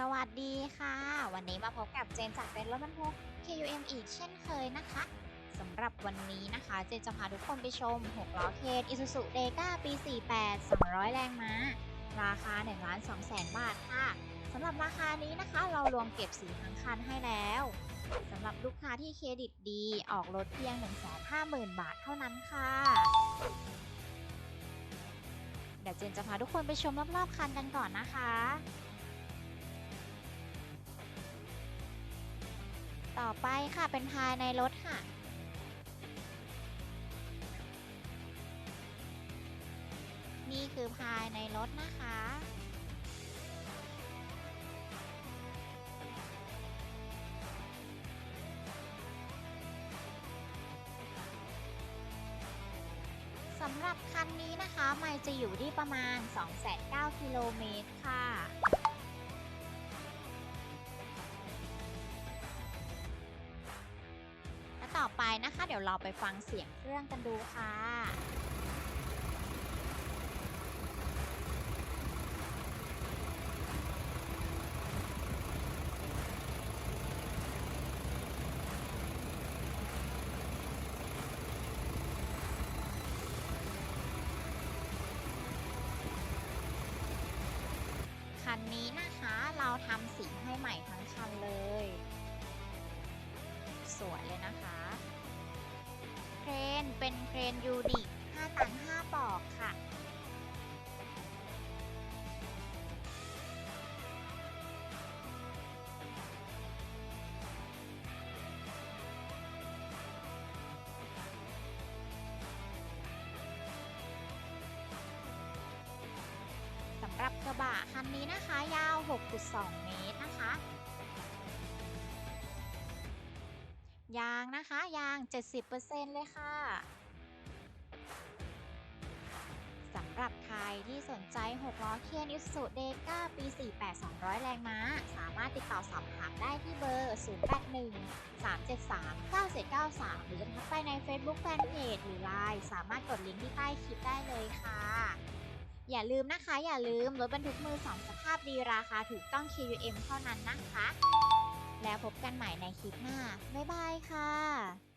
สวัสดีค่ะ วันนี้มาพบกับเจนจากเป็นรถบรรทุก KUM อีกเช่นเคยนะคะสำหรับวันนี้นะคะ เจนจะพาทุกคนไปชม 6 ล้อเคส Isuzu d e g a ปี 48 200 แรงม้า ราคา1ล้าน2แสนบาทค่ะสำหรับราคานี้นะคะ เรารวมเก็บสีทั้งคันให้แล้วสำหรับลูกค้าที่เครดิตดีออกรถเพียง 150,000 บาทเท่านั้นค่ะเดี๋ยวเจนจะพาทุกคนไปชมรอบๆคันกันก่อนนะคะ ต่อไปค่ะเป็นภายในรถค่ะ นี่คือภายในรถนะคะ สำหรับคันนี้นะคะ ไมล์จะอยู่ที่ประมาณ 209 กิโลเมตรค่ะ อไปนะคะ เดี๋ยวเราไปฟังเสียงเครื่องกันดูค่ะคันนี้นะคะเราทำสีให้ใหม่ เป็นเครนยูนิ5ตัน5ปอกค่ะ สำหรับกระบะคันนี้นะคะ ยาว 6.2 เมตรนะคะ ยางนะคะ ยาง 70%เลยค่ะสำหรับใครที่สนใจ 6 ล้อเคียนิสุเดก้าปี 48 200 แรงม้า สามารถติดต่อสอบถามได้ที่เบอร์ 081 373 9793 หรือจะทักไปใน Facebook Fanpage หรือ Line สามารถกดลิงก์ที่ใต้คลิปได้เลยค่ะอย่าลืมนะคะ อย่าลืมรถบรรทุกมือสองสภาพดีราคาถูกต้อง KUM เท่านั้นนะคะ พบกันใหม่ในคลิปหน้า บ๊ายบายค่ะ